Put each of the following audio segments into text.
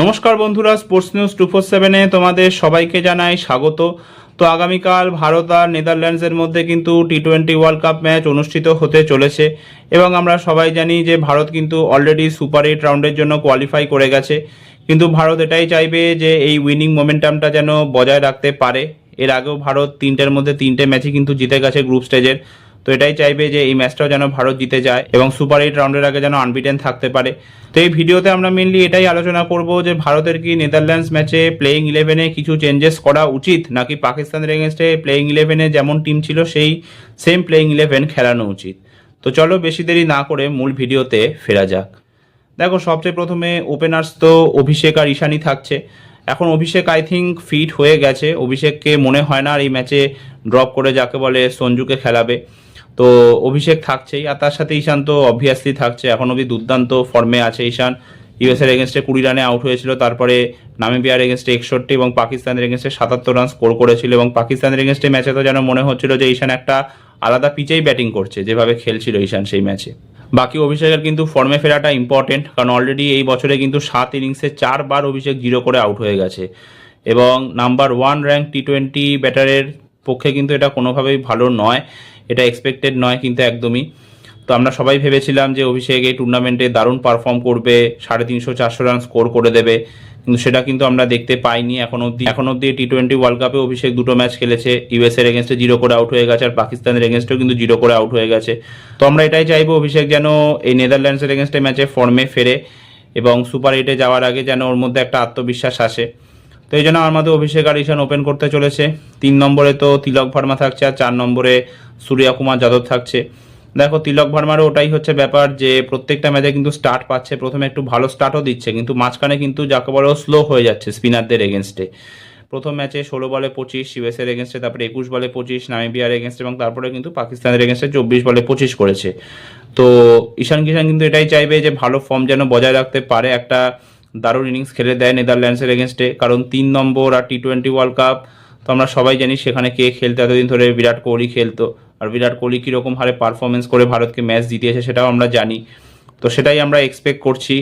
নমস্কার বন্ধুরা sports news two four সেভেনে তোমাদের সবাইকে জানাই স্বাগত। তো আগামীকাল ভারত আর নেদারল্যান্ডসের মধ্যে কিন্তু T twenty world cup match অনুষ্ঠিত হতে চলেছে এবং আমরা সবাই জানি যে ভারত কিন্তু অলরেডি সুপার এইট রাউন্ডের জন্য কোয়ালিফাই করে গেছে। কিন্তু ভারত এটাই চাইবে যে এই উইনিং মোমেন্টামটা যেন বজায় রাখতে পারে। এর আগেও ভারত তিনটের মধ্যে তিনটে ম্যাচই কিন্তু জিতে গেছে গ্রুপ স্টেজের তো এটাই চাইবে যে এই ম্যাচটাও যেন ভারত জিতে যায় এবং সুপার এইট রাউন্ডের আগে যেন আনবিটেন থাকতে পারে। তো এই ভিডিওতে আমরা মেনলি এটাই আলোচনা করব যে ভারতের কি নেদারল্যান্ডস ম্যাচে প্লেইং ইলেভেনে কিছু চেঞ্জেস করা উচিত, নাকি পাকিস্তানের এগেনস্টে প্লেইং ইলেভেনে যেমন টিম ছিল সেই সেম প্লেইং ইলেভেন খেলানো উচিত। তো চলো বেশি দেরি না করে মূল ভিডিওতে ফেরা যাক। দেখো, সবচেয়ে প্রথমে ওপেনার্স তো অভিষেক আর ঈশানি থাকছে। এখন অভিষেক আই থিঙ্ক ফিট হয়ে গেছে। অভিষেককে মনে হয় না আর এই ম্যাচে ড্রপ করে যাকে বলে সঞ্জুকে খেলাবে। তো অভিষেক থাকছেই, আর তার সাথে ঈশান তো অবভিয়াসলি থাকছে। এখন অবধি দুর্দান্ত ফর্মে আছে ঈশান। ইউএসের এগেনস্টে কুড়ি রানে আউট হয়েছিল, তারপরে নামিবিয়ার এগেনস্টে একষট্টি এবং পাকিস্তানের এগেনস্টে সাতাত্তর রান স্কোর করেছিল এবং পাকিস্তানের এগেনস্টে ম্যাচে তো যেন মনে হচ্ছিল যে ঈশান একটা আলাদা পিচেই ব্যাটিং করছে, যেভাবে খেলছিল ঈশান সেই ম্যাচে বাকি অভিষেকের কিন্তু ফর্মে ফেরাটা ইম্পর্টেন্ট কারণ অলরেডি এই বছরে কিন্তু সাত ইনিংসে চারবার অভিষেক জিরো করে আউট হয়ে গেছে। এবং number one rank T twenty ব্যাটারের পক্ষে কিন্তু এটা কোনোভাবেই ভালো নয়। এটা এক্সপেক্টেড নয় কিন্তু একদমই। তো আমরা সবাই ভেবেছিলাম যে অভিষেক এই টুর্নামেন্টে দারুণ পারফর্ম করবে, সাড়ে তিনশো, চারশো রান স্কোর করে দেবে। কিন্তু সেটা কিন্তু আমরা দেখতে পাইনি এখন অব্দি এখন অবধি টি টোয়েন্টি ওয়ার্ল্ড কাপে অভিষেক দুটো ম্যাচ খেলেছে ইউএস এর এগেনস্টে জিরো করে আউট হয়ে গেছে আর পাকিস্তানের এগেনস্টেও কিন্তু জিরো করে আউট হয়ে গেছে। তো আমরা এটাই চাইব অভিষেক যেন এই নেদারল্যান্ডসের এগেনস্টে ম্যাচে ফর্মে ফেরে এবং সুপার এইটে যাওয়ার আগে যেন ওর মধ্যে একটা আত্মবিশ্বাস আসে। তো এই জন্য আমাদের অভিষেক আর ঈশান ওপেন করতে চলেছে। তিন নম্বরে তো তিলক ভার্মা থাকছে আর চার নম্বরে সূর্যা কুমার যাদব থাকছে। দেখো, তিলক ভার্মারও ওটাই হচ্ছে ব্যাপার যে প্রত্যেকটা ম্যাচে কিন্তু স্টার্ট পাচ্ছে। প্রথমে একটু ভালো স্টার্টও দিচ্ছে, কিন্তু মাঝখানে কিন্তু যাকে বলো স্লো হয়ে যাচ্ছে স্পিনারদের এগেনস্টে প্রথম ম্যাচে ষোলো বলে পঁচিশ ইউএসের এগেনস্টে তারপরে একুশ বলে পঁচিশ নামিবিয়ার এগেনস্টে এবং তারপরে কিন্তু পাকিস্তানের এগেনস্টে চব্বিশ বলে পঁচিশ করেছে। তো ঈশান কিষান কিন্তু এটাই চাইবে যে ভালো ফর্ম যেন বজায় রাখতে পারে। একটা দারুণ ইনিংস খেলে দেয় নেদারল্যান্ডসের এগেনস্টে কারণ তিন নম্বর আর টি টোয়েন্টি ওয়ার্ল্ড কাপ তো আমরা সবাই জানি সেখানে কে খেলতো এতদিন ধরে বিরাট কোহলি খেলতো। আর বিরাট কোহলি কীরকম হারে পারফরমেন্স করে ভারতকে ম্যাচ জিতিয়েছে সেটাও আমরা জানি। তো সেটাই আমরা এক্সপেক্ট করছি।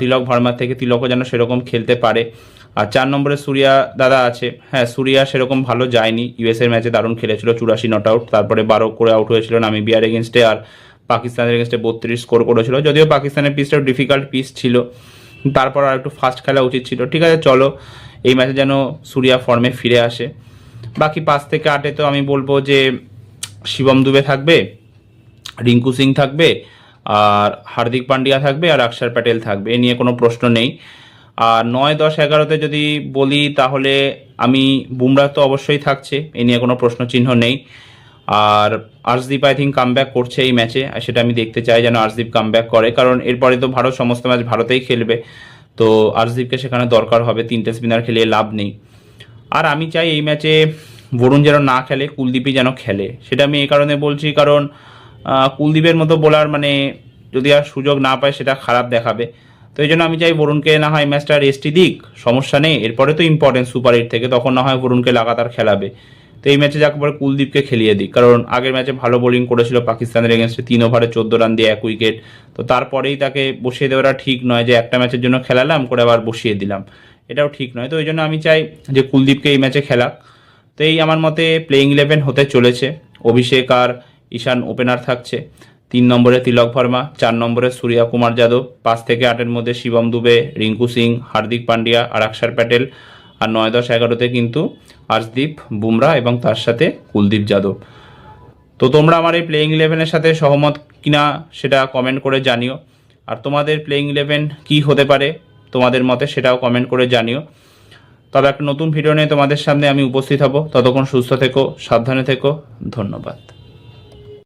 তিলক ভার্মার থেকে তিলকও যেন সেরকম খেলতে পারে। আর চার নম্বরে সূর্যা দাদা আছে। হ্যাঁ সূর্যা সেরকম ভালো যায়নি। ইউএস এর ম্যাচে দারুণ খেলেছিল, চুরাশি নট আউট তারপরে বারো করে আউট হয়েছিল নামিবিয়ার এগেনস্টে আর পাকিস্তানের এগেনস্টে বত্রিশ স্কোর করেছিল। যদিও পাকিস্তানের পিচটাও ডিফিকাল্ট পিচ ছিল। তারপর আর একটু ফাস্ট খেলা উচিত ছিল। ঠিক আছে, চলো, এই ম্যাচে যেন সুরিয়া ফর্মে ফিরে আসে। বাকি পাঁচ থেকে আটে তো আমি বলব যে, শিবম দুবে থাকবে, রিঙ্কু সিং থাকবে, আর হার্দিক পান্ডিয়া থাকবে, আর অক্ষর প্যাটেল থাকবে। এ নিয়ে কোনো প্রশ্ন নেই। আর নয়, দশ, এগারোতে যদি বলি, তাহলে আমি বুমরা তো অবশ্যই থাকছে। এ নিয়ে কোনো প্রশ্ন চিহ্ন নেই। আর আর্শদীপ আই থিঙ্ক কাম করছে এই ম্যাচে আর সেটা আমি দেখতে চাই যেন আর্শদীপ কাম করে, কারণ এরপরে তো ভারত সমস্ত ম্যাচ ভারতেই খেলবে। তো আর্শদীপকে সেখানে দরকার হবে তিনটে স্পিনার খেলে লাভ নেই। আর আমি চাই এই ম্যাচে বরুণ যেন না খেলে, কুলদীপই যেন খেলে। সেটা আমি এই কারণে বলছি, কারণ কুলদীপের মতো বোলার মানে যদি আর সুযোগ না পায়, সেটা খারাপ দেখাবে। তো এই জন্য আমি চাই বরুণকে না হয় ম্যাচটা রেস্টই দিক, সমস্যা নেই। এরপরে তো ইম্পর্টেন্ট সুপার এইট থেকে, তখন না হয় বরুণকে লাগাতার খেলাবে। তো এই ম্যাচে যাকে বলে কুলদীপকে খেলিয়ে দিক কারণ আগের ম্যাচে ভালো বোলিং করেছিল পাকিস্তানের এগেনস্টে তিন ওভারে চোদ্দ রান দিয়ে এক উইকেট তো তারপরেই তাকে বসিয়ে দেওয়াটা ঠিক নয় যে একটা ম্যাচের জন্য খেলালাম, করে আবার বসিয়ে দিলাম। এটাও ঠিক নয়। তো ওই জন্য আমি চাই যে কুলদীপকে এই ম্যাচে খেলাক। তো এই আমার মতে প্লেইং ইলেভেন হতে চলেছে। অভিষেক আর ঈশান ওপেনার থাকছে। তিন নম্বরে তিলক ভার্মা, চার নম্বরে সূর্যা কুমার যাদব, পাঁচ থেকে আটের মধ্যে শিবম দুবে, রিঙ্কু সিং, হার্দিক পান্ডিয়া, আর অক্ষর প্যাটেল। আর নয় দশ এগারোতে কিন্তু আর্শদীপ বুমরা এবং তার সাথে কুলদীপ যাদব। তো তোমরা আমার এই প্লেইং ইলেভেনের সাথে সহমত কিনা সেটা কমেন্ট করে জানিও। আর তোমাদের প্লেইং ইলেভেন কী হতে পারে তোমাদের মতে সেটাও কমেন্ট করে জানিও। তবে একটা নতুন ভিডিও নিয়ে তোমাদের সামনে আমি উপস্থিত হব। ততক্ষণ সুস্থ থেকো, সাবধানে থেকো। ধন্যবাদ।